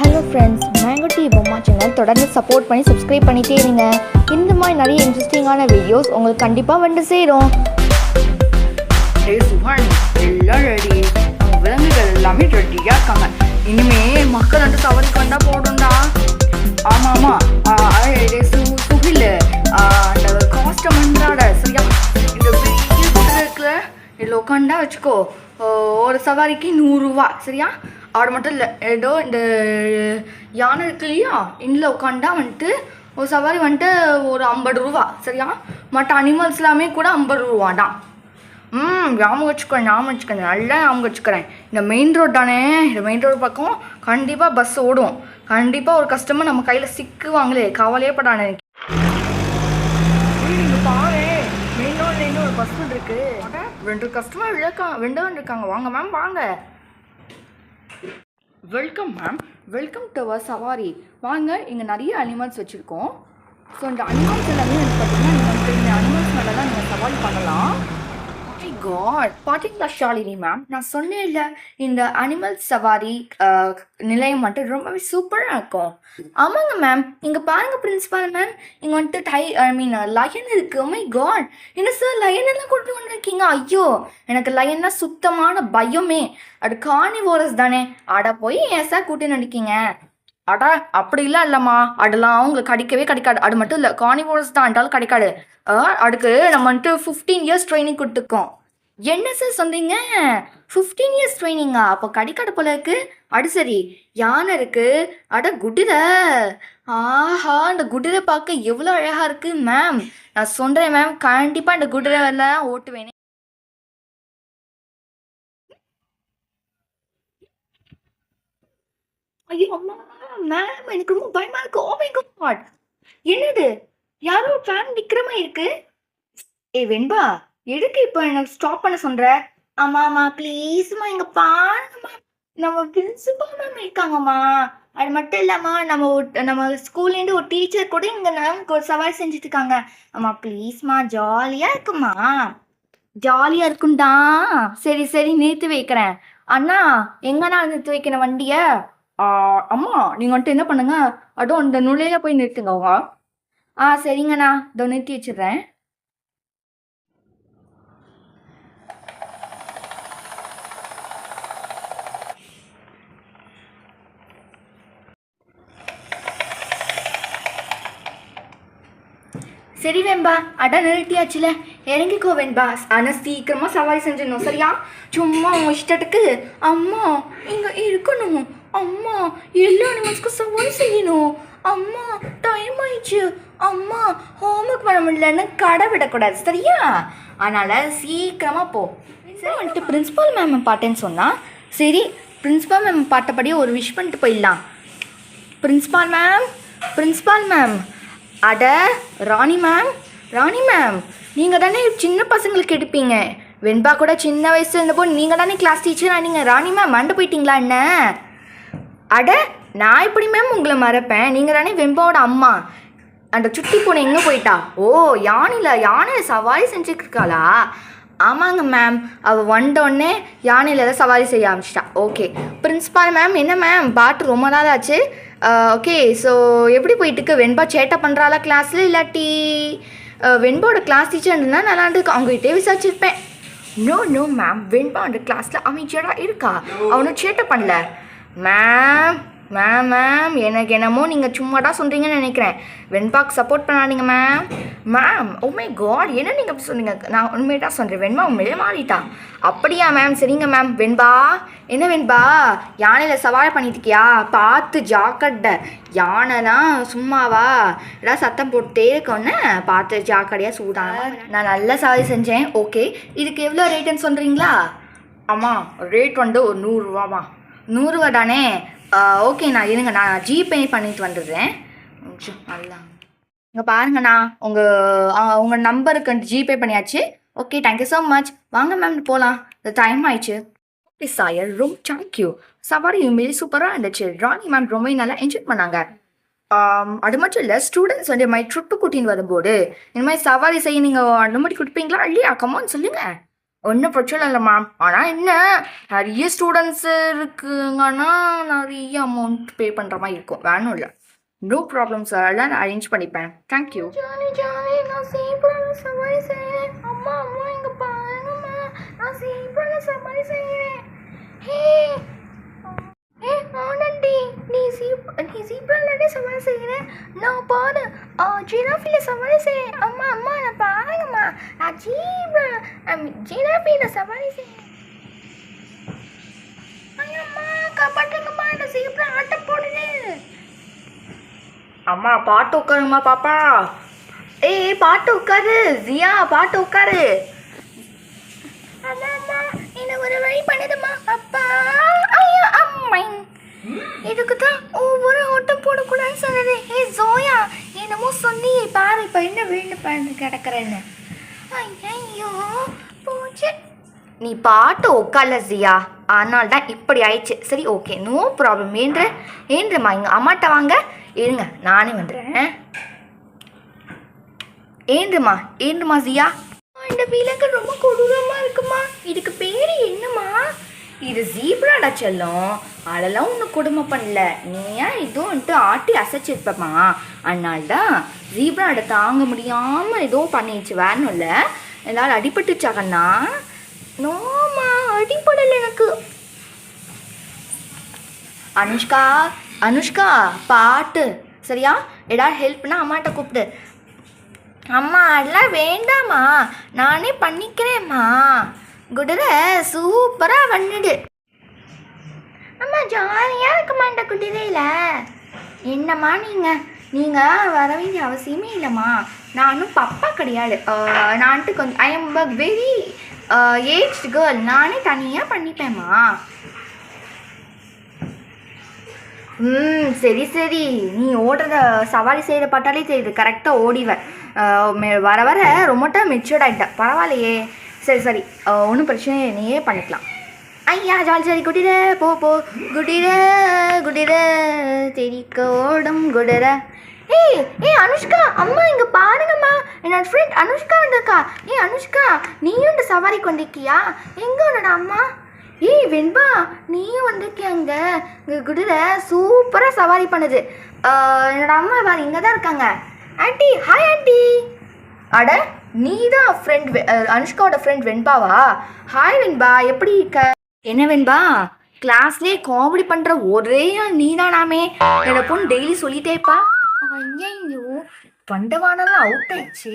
Hello friends mango D Bomma channel தொடர்ந்து support பண்ணி subscribe பண்ணிட்டே இருங்க. இந்த மாதிரி நிறைய இன்ட்ரெஸ்டிங்கான வீடியோஸ் உங்களுக்கு கண்டிப்பாக வந்து சேரும். சுஹான் எல்லாம் ரெடி விலங்குகள் எல்லாமே ரெடியாக இருக்காங்க. இனிமே மக்கள் வந்து சவாரி வந்தால் போடும்டா. ஆமாம் ஆமாம் சு சுகில். அந்த காஸ்டமண்டாட சரியா? இந்த இருக்குல்ல இதில் உட்காந்தா வச்சுக்கோ. ஒரு சவாரிக்கு நூறுரூவா சரியா? அது மட்டும் இல்லை ஏதோ இந்த யானை இருக்கு இல்லையா? இதில் உட்காண்டா வந்துட்டு ஒரு சவாரி வந்துட்டு ஒரு ஐம்பது ரூபா சரியா? மற்ற அனிமல்ஸ் எல்லாமே கூட ஐம்பது ரூபா தான் ம் ஞாபகம் வச்சுக்கிறேன் ஞாபகம் வச்சுக்கிறேன் நல்லா ஞாபகம் வச்சுக்கிறேன். இந்த மெயின் ரோட் தானே? இந்த மெயின் ரோடு பக்கம் கண்டிப்பாக பஸ் ஓடும். கண்டிப்பாக ஒரு கஸ்டமர் நம்ம கையில் சிக்குவாங்களே கவலையே படானே பாரு. மெயின் ரோட்லேருந்து ஒரு பஸ் இருக்கு. அட, ரெண்டு கஸ்டமர் இருக்கா ரெண்டு இருக்காங்க. வாங்க மேம் வாங்க. Welcome ma'am welcome to our சவாரி வாங்க இங்கே நிறைய அனிமல்ஸ் வச்சுருக்கோம். ஸோ இந்த அனிமல்ஸ் எல்லாமே வந்து பார்த்தீங்கன்னா நீங்கள் வந்து இந்த அனிமல்ஸ் மேலெல்லாம் நீங்கள் சவாரி பண்ணலாம். காட் பார்த்தீங்களா ஷாலினி மேம் நான் சொன்னேன் இல்லை இந்த அனிமல் சவாரி நிலையம் வந்துட்டு ரொம்பவே சூப்பராக இருக்கும். ஆமாங்க மேம் இங்கே பாருங்க பிரின்சிபால் மேம் இங்கே வந்துட்டு டை ஐ மீன் லயன் இருக்கு. Oh மை காட் என்ன சார் லயன் எல்லாம் கொண்டு வந்துருக்கீங்க? ஐயோ எனக்கு லயன்னா சுத்தமான பயமே. அது கார்னிவோரஸ் தானே. அட போய் ஏன் சார் கூட்டி நடிக்கீங்க அடா அப்படிலாம் இல்லைம்மா. அதெல்லாம் அவங்களுக்கு கிடைக்கவே கிடைக்காது. அது மட்டும் இல்லை கார்னிவோரஸ் தான். இருந்தாலும் கிடைக்காது. ஆ, அதுக்கு நம்ம வந்துட்டு ஃபிஃப்டீன் இயர்ஸ் ட்ரைனிங் கொடுத்துருக்கோம். என்ன சார் சொன்னீங்க? ஃபிஃப்டீன் இயர்ஸ் ட்ரைனிங்கா அப்போ கடிக்காடு போல இருக்கு. அடு சரி யானை இருக்கு. அட குடிரை ஆஹா அந்த குடிரை பார்க்க எவ்வளோ அழகா இருக்கு மேம் நான் சொல்கிறேன் மேம் கண்டிப்பாக அந்த குடிரை எல்லாம் ஓட்டுவேனே. ஐயோ அம்மா மேம் எனக்கு ரொம்ப பயமா இருக்கு. ஓ மை காட் என்னது? யாரோ ஃபேன் நிக்கிற மாதிரி இருக்கு. ஏ வெண்பா. எதுக்கு இப்போ எனக்கு ஸ்டாப் பண்ண சொல்ற? ஆமா ஆமா ப்ளீஸ்மா இங்க பாருங்கம்மா. நம்ம பிரின்சிபல் மேம் இருக்காங்கம்மா. அது மட்டும் இல்லாமா நம்ம ஒரு- நம்ம ஸ்கூல்லேருந்து ஒரு டீச்சர் கூட இங்க நமக்கு ஒரு சவால் செஞ்சுட்டு இருக்காங்க அம்மா ப்ளீஸ்மா ஜாலியா இருக்குமா ஜாலியா இருக்கும்டா. சரி சரி நிறுத்தி வைக்கிறேன். அண்ணா எங்கண்ணா நிறுத்தி வைக்கிற வண்டிய? அம்மா நீங்க வந்துட்டு என்ன பண்ணுங்க? அதுவும் அந்த நுழையில போய் நிறுத்துங்க ஆ சரிங்கண்ணா. இதோ நிறுத்தி வச்சிடுறேன். சரி வெண்பா அடா நிறுத்தியாச்சுல. இறங்கிக்கோ வெண்பா. ஆனால் சீக்கிரமாக சவாரி செஞ்சிடணும் சரியா? சும்மா உன் இஷ்டத்துக்கு. அம்மா இங்கே இருக்கணும். அம்மா எல்லா அனிமல்ஸ்க்கும் சவாரி செய்யணும். அம்மா டைம் ஆயிடுச்சு. அம்மா ஹோம்ஒர்க் பண்ண முடியலன்னு கடை விடக்கூடாது சரியா? அதனால் சீக்கிரமாக போ. சரி வந்துட்டு பிரின்ஸ்பால் மேம் பாட்டேன்னு சொன்னால் சரி பிரின்ஸ்பால் மேம் பாட்டபடியே ஒரு விஷ் பண்ணிட்டு போயிடலாம். பிரின்ஸ்பால் மேம் பிரின்ஸ்பால் மேம் அட ராணி மேம் ராணி மேம் நீங்கள் தானே சின்ன பசங்களுக்கு எடுப்பீங்க. வெண்பா கூட சின்ன வயசுல இருந்தப்போ நீங்கள் தானே கிளாஸ் டீச்சராக நீங்கள் ராணி மேம் மண்டு போயிட்டீங்களா என்ன? அட நான் எப்படி மேம் உங்களை மறப்பேன்? நீங்கள் தானே வெண்பாவோட அம்மா. அந்த சுட்டி பூனை எங்கே போயிட்டா? ஓ யானையில் யானையில் சவாரி செஞ்சுட்டு இருக்காளா? ஆமாங்க மேம் அவள் வந்தோடனே யானையில் தான் சவாரி செய்ய ஆரம்பிச்சிட்டா. ஓகே பிரின்ஸ்பால் மேம் என்ன மேம் பாட்டு ரொம்ப நாள் ஆச்சு. ஓகே ஸோ எப்படி போயிட்டுருக்கு? வெண்பா சேட்டை பண்ணுறாளா கிளாஸில் இல்லாட்டி வெண்பாவோட கிளாஸ் டீச்சர் இருந்தால் நல்லா இருக்கு அவங்ககிட்டே விசாரிச்சிருப்பேன். நோ நோ மேம் வெண்பா அந்த கிளாஸில் அமைச்சராக இருக்கா? அவனும் சேட்டை பண்ணல. மேம் மேம் மேம் எனக்கு என்னமோ நீங்கள் சும்மா தான் சொல்கிறீங்கன்னு நினைக்கிறேன். வெண்பாக்கு சப்போர்ட் பண்ணாதீங்க மேம் மேம் உண்மை காட் என்ன நீங்கள் அப்படி சொன்னீங்க? நான் உண்மையாக தான் சொல்கிறேன் வெண்பா உண்மையிலே மாறிட்டா அப்படியா மேம் சரிங்க மேம் வெண்பா என்ன வெண்பா? யானையில் சவாரி பண்ணிட்டுக்கியா பார்த்து ஜாக்கட்டை யானைலாம் சும்மாவா? எல்லாம் சத்தம் போட்டே இருக்கோன்னே பார்த்து ஜாக்கடையாக சூடாக நான் நல்ல சவாரி செஞ்சேன். ஓகே இதுக்கு எவ்வளோ ரேட்டுன்னு சொல்கிறீங்களா ஆமாம் ரேட் வந்து ஒரு நூறுரூவாமா நூறுரூவா தானே? ஓகே நான் இருங்க நான் ஜிபே பண்ணிட்டு வந்துடுறேன். நல்லா இங்கே பாருங்கண்ணா உங்கள் உங்கள் நம்பருக்கு ஜிபே பண்ணியாச்சு. Okay thank you so much வாங்க மேம் போகலாம் இந்த டைம் ஆயிடுச்சு. ஓகே சாயர் ரொம்ப தேங்க்யூ சவாரி உண்மையிலே சூப்பராக இருந்துச்சு. ராணி மேம் ரொம்ப நல்லா என்ஜாய் பண்ணாங்க. அது மட்டும் இல்லை ஸ்டூடெண்ட்ஸ் வந்து மாதிரி ட்ரிப்பு கூட்டின்னு வரும்போது இந்த மாதிரி சவாரி செய்ய நீங்கள் அனுமதி கொடுப்பீங்களா? இல்லையா? கமான்னு சொல்லுங்கள் ஒன்றும் பிரச்சனை இல்லை மேம் ஆனால் என்ன நிறைய ஸ்டூடெண்ட்ஸ் இருக்குங்கன்னா நிறைய அமௌண்ட் பே பண்ணுற மாதிரி இருக்கும். வேணும் இல்லை. நோ ப்ராப்ளம் சார் எல்லாம் நான் அரேஞ்ச் பண்ணிப்பேன். Thank you jolly jolly. நான் சீக்கிரம் சவாரி செய்கிறேன் அம்மா அம்மா இங்கே பாருங்கம்மா. நான் சீக்கிரம் சவாரி செய்கிறேன் ஹே ஏ ஆனந்தி நீ சீப் நீ சீப்ராலே சவாரி செய்கிறேன் நான் பாரு ஜிராஃபியில் சவாரி செய்கிறேன் அம்மா அம்மா நான் பாருங்கம்மா. நான் ஜீப்ரா ஜிராஃபியில் சவாரி செய்கிறேன் அம்மா காப்பாற்றுங்கம்மா நான் சீப்ரா ஆட்டம் போடுது. அம்மா பாட்டு உட்காருமா பாப்பா. ஏய் பாட்டு உட்காரு ஜியா பாட்டு உட்காரு. அம்மா என்ன ஒரு வழி பண்ணுதுமா கிடக்குறேன்னு. ஐயோ போச்சு நீ பாட்டு உட்கால ஜியா. அதனால தான் இப்படி ஆயிடுச்சு. சரி ஓகே. No problem. ஏன்ற ஏன்றம்மா இங்கே அம்மாட்ட வாங்க. இருங்க நானே வந்துடுறேன். ஏந்துமா ஏந்துமா ஜியா? இந்த விலங்கு ரொம்ப கொடூரமா இருக்குமா? இதுக்கு பேரு என்னம்மா? இது ஜீப்ராடா செல்லம். அதெல்லாம் ஒன்றும் கொடுமை பண்ணல. நீ ஏன் இதுவும் வந்துட்டு ஆட்டி அசைச்சிருப்பமா அதனால தான் ஜீப்ராடை தாங்க முடியாமல் ஏதோ பண்ணிடுச்சு. வேணும் இல்லை. எல்லாரும் அடிபட்டுச்சாகண்ணா நோமா அடிப்படலை எனக்கு. அனுஷ்கா அனுஷ்கா பாட்டு. சரியா? ஏதாவது ஹெல்ப்னா அம்மாட்ட கூப்பிடு. அம்மா அதெல்லாம் வேண்டாம்மா. நானே பண்ணிக்கிறேம்மா. குதிரை சூப்பராக பண்ணிடு அம்மா ஜாலியாக இருக்குமா இந்த குதிரையில். என்னம்மா நீங்கள் நீங்கள் வர வேண்டிய அவசியமே இல்லைம்மா. நானும் பப்பா கிடையாது. நான்ட்டு கொஞ்சம் I am very aged girl நானே தனியாக பண்ணிப்பேம்மா. ம் சரி சரி. நீ ஓடுறத சவாரி செய்கிற பார்த்தாலே தெரியுது. கரெக்டாக ஓடிவ. வர வர ரொம்பட்டா மெச்சூர்ட் ஆகிட்ட பரவாயில்லையே. சரி சரி ஒன்றும் பிரச்சனை நீயே பண்ணிக்கலாம். ஐயா ஜாலி சரி குடிர போ போ. குடிர குடிர தெரிக்க ஓடும் குடிர ஏய் ஏய் அனுஷ்கா அம்மா இங்கே பாருங்கம்மா. என்னோட ஃப்ரெண்ட் அனுஷ்கா வந்திருக்கா. ஏய் அனுஷ்கா நீயும் இந்த சவாரி கொண்டிருக்கியா? எங்கே உன்னோட அம்மா? ஏய் வெண்பா நீயும் வந்திருக்கியாங்க இங்கே? குதிரை சூப்பராக சவாரி பண்ணுது. என்னோட அம்மா வேறு இங்கே தான் இருக்காங்க. Aunty hi aunty. அட நீ தான் ஃப்ரெண்ட் அனுஷ்காவோட ஃப்ரெண்ட் வெண்பாவா? ஹாய் வெண்பா எப்படி இருக்க? என்ன வெண்பா? கிளாஸ்லேயே காமெடி பண்ணுற ஒரே நீ தானாமே என்னோட பொண்ணு டெய்லி சொல்லிட்டேப்பா ஐயோ பண்டவானெல்லாம் அவுட் ஆயிடுச்சு.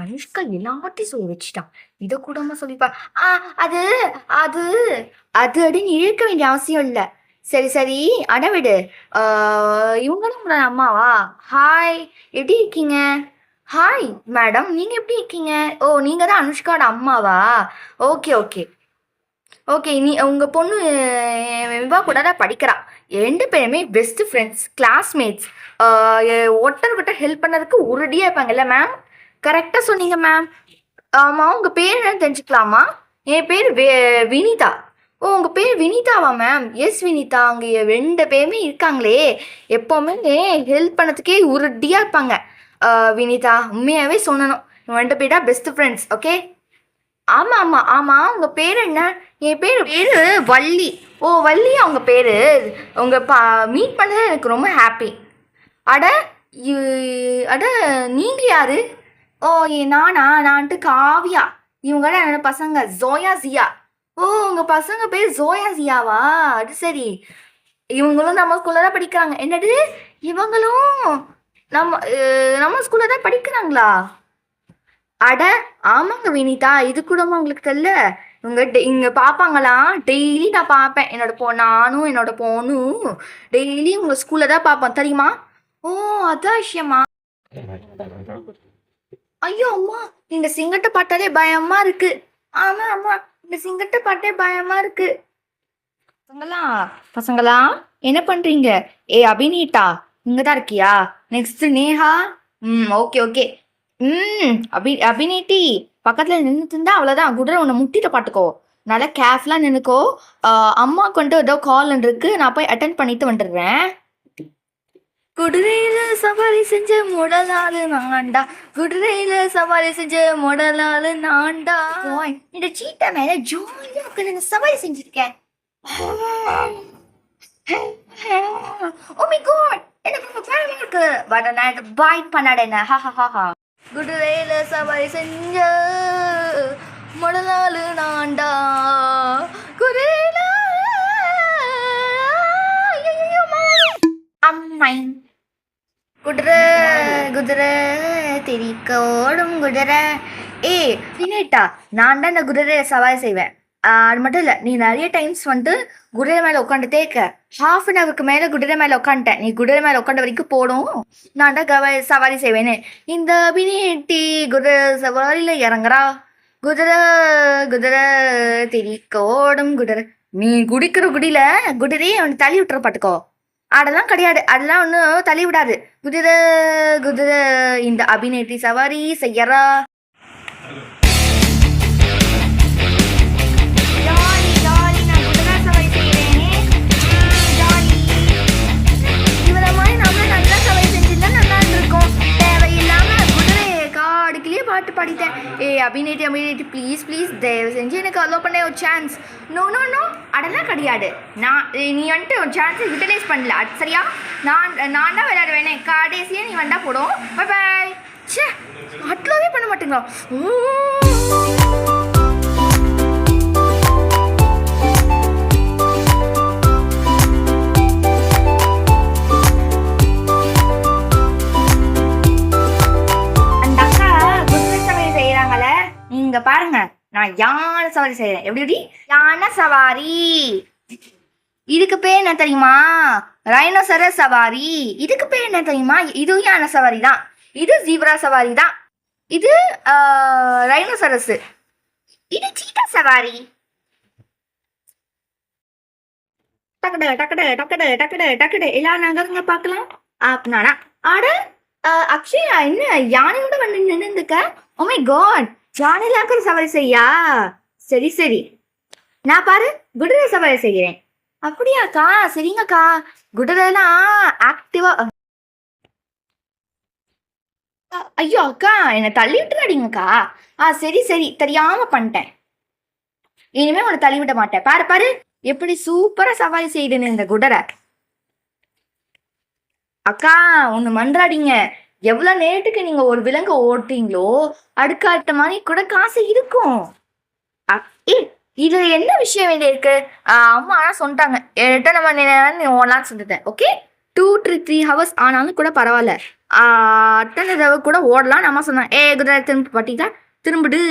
அனுஷ்கா எல்லாத்தையும் சொல்லி வச்சுட்டான் இதை கூடமா சொல்லிப்பா. ஆ அது அது அது அப்படின்னு இழுக்க வேண்டிய அவசியம் இல்லை. சரி சரி அடவிடு இவங்களும் அம்மாவா? ஹாய் எப்படி இருக்கீங்க? ஹாய் மேடம் நீங்கள் எப்படி இருக்கீங்க? ஓ நீங்கள் தான் அனுஷ்காவோட அம்மாவா? ஓகே ஓகே ஓகே நீ உங்கள் பொண்ணு விவா கூட தான் படிக்கிறா. ரெண்டு பேருமே பெஸ்ட் ஃப்ரெண்ட்ஸ் கிளாஸ்மேட்ஸ் ஒருத்தர்கிட்ட ஹெல்ப் பண்ணதுக்கு உறுதியாக இருப்பாங்கல்ல மேம் கரெக்டாக சொன்னீங்க மேம் ஆமாம் உங்கள் பேர் என்னன்னு தெரிஞ்சுக்கலாமா? என் பேர் வே வினிதா. ஓ உங்கள் பேர் வினிதாவா மேம் எஸ் வினிதா. அங்கே ரெண்டு பேருமே இருக்காங்களே. எப்போவுமே ஹெல்ப் பண்ணதுக்கே உறுதியாக இருப்பாங்க. வினிதா உண்மையாகவே சொல்லணும். வந்துட்டு போயிட்டா பெஸ்ட் ஃப்ரெண்ட்ஸ் ஓகே ஆமாம் ஆமாம் ஆமாம் உங்கள் பேர் என்ன? என் பேர் பேர் வள்ளி. ஓ வள்ளி அவங்க பேர். உங்கள் பா மீட் பண்ணது எனக்கு ரொம்ப ஹாப்பி அட இ- அட நீங்கள் யார்? ஓ ஏ நானா? நான்ட்டு காவியா. இவங்களாம் என்னோட பசங்க ஜோயா ஜியா. ஓ உங்கள் பசங்க பேர் ஜோயா ஜியாவா? அது சரி. இவங்களும் நம்ம ஸ்கூலில் தான் படிக்கிறாங்க. என்னது? இவங்களும் நம்ம நம்ம ஸ்கூலில் தான் படிக்கிறாங்களா? அட ஆமாங்க வினிதா இது கூடமா உங்களுக்கு தெரியல? இவங்க டெ- இங்க பார்ப்பாங்களாம் டெய்லி நான் பார்ப்பேன் என்னோட பொ நானும் என்னோட பொண்ணும் டெய்லி உங்க ஸ்கூல்ல தான் பார்ப்போம் தெரியுமா? ஓ அதான் விஷயமா. ஐயோ அம்மா இந்த சிங்கத்தை பார்த்தாலே பயமா இருக்கு. ஆமா அம்மா இந்த சிங்கத்தை பார்த்தே பயமா இருக்கு. பசங்களா பசங்களா என்ன பண்றீங்க? ஏ அபிநீட்டா இங்க தான் இருக்கியா? நெக்ஸ்ட் நேஹா? ம் ஓகே ஓகே ம் அபி அபிநீட்டி பக்கத்துல நின்றுட்டு இருந்தா அவ்வளோதான் குதிரை உன்னை முட்டிட்டு பாட்டுக்கோ நல்லா கேர்ஃபுல்லாக நின்னுக்கோ. ஆஹ் அம்மாவுக்கு வந்துட்டு ஏதோ கால் இருக்கு. நான் போய் அட்டன் பண்ணிட்டு வந்துடுறேன். குதிரையில சவாரி செஞ்ச முடலாளு நான்டா. குதிரையில சவாரி செஞ்ச முடலாளு நான்டா. இந்த சீட்டா மேல ஜாலியா உட்காந்து சவாரி செஞ்சிருக்கேன். ஓ மை காட் எனக்கு ரொம்ப பயமா இருக்கு? பட் நான் பைட் பண்ணாட என்ன? ஹா ஹா ஹா ஹா. குதிரையில சவாரி செஞ்ச குதிரையில ஐயையோ, மாறி. அம்மை. குதிரை குதிரை திரிக்கோடும் குதிரை ஏ தினேட்டா நான் தான் இந்த குதிரையை சவாரி செய்வேன். அது மட்டும் இல்லை நீ நிறைய டைம்ஸ் வந்துட்டு குதிரை மேலே உட்காந்துட்டே இருக்க. ஹாஃப் அன் ஹவருக்கு மேலே குதிரை மேலே உட்காந்துட்டேன் நீ குதிரை மேலே உட்காந்த வரைக்கும் போடும். நான் தான் கவ சவாரி செய்வேன்னு. இந்த அபிநேட்டி குதிரை சவாரியில் இறங்குறா. குதிரை குதிரை திரிக்கோடும் குதிரை. நீ குடிக்கிற குடியில குதிரையே அவன் தள்ளி விட்டுற பாட்டுக்கோ அதெல்லாம் கிடையாது. அதெல்லாம் ஒன்றும் தள்ளி விடாது. குதிரை குதிரை இந்த அபிநேட்டி சவாரி செய்யறா. அபிநேட்டி அபிநேட்டி ப்ளீஸ் ப்ளீஸ் தயவு செஞ்சு எனக்கு அலோ பண்ண ஒரு சான்ஸ் நோ நோ நோ அதெல்லாம் கிடையாது. நான் நீ வந்துட்டு ஒரு சான்ஸை யூட்டிலைஸ் பண்ணல. அது சரியா? நான் நான் தான் விளையாடுவேனே. கடைசியாக நீ வந்தால் போடும் பை பாய் சே அட்லோவே பண்ண மாட்டேங்களா யானை சவாரி செய்யறேன் எப்படி எப்படி? யானை சவாரி. இதுக்கு பேர் என்ன தெரியுமா? ரைனோசர சவாரி. இதுக்கு பேர் என்ன தெரியுமா? இதுவும் யானை சவாரி தான். இது ஜீப்ரா சவாரி தான். இது ரைனோசரஸ் இது சீட்டா சவாரி. டக்கட டக்கட டக்கட டக்கட டக்கட எல்லா நகரங்க பார்க்கலாம். அப்படின்னா ஆட அக்ஷயா என்ன? யானையோட வந்து நின்றுக்க ஓ மை காட் ஜானி லாக்கர் சவாரி செய்யா? சரி சரி. நான் பாரு குதிரை சவாரி செய்கிறேன். அப்படியாக்கா? சரிங்கக்கா. குதிரைலாம் ஆக்டிவா ஐயோ அக்கா என்னை தள்ளி விட்டுறாடிங்கக்கா ஆ சரி சரி. தெரியாம பண்ணிட்டேன். இனிமே உன்னை தள்ளி விட மாட்டேன். பாரு பாரு. எப்படி சூப்பரா சவாரி செய்யுதுன்னு இந்த குடரை அக்கா ஒன்று மன்றாடிங்க எவ்வளோ நேரத்துக்கு நீங்கள் ஒரு விலங்கு ஓட்டுறீங்களோ அதுக்கு அடுத்த மாதிரி கூட காசு இருக்கும். ஏ இது என்ன விஷயம் வேண்டி இருக்கு? அம்மா ஆனால் சொல்லிட்டாங்க. எத்தனை நம்ம நேரம் நீ ஓடலாம்னு சொல்லிட்டேன் okay two three three hours ஆனாலும் கூட பரவாயில்ல. அத்தனை தடவை கூட ஓடலாம்னு அம்மா சொன்னாங்க. ஏ குதிரை திரும்ப பார்த்தீங்களா திரும்பிடு.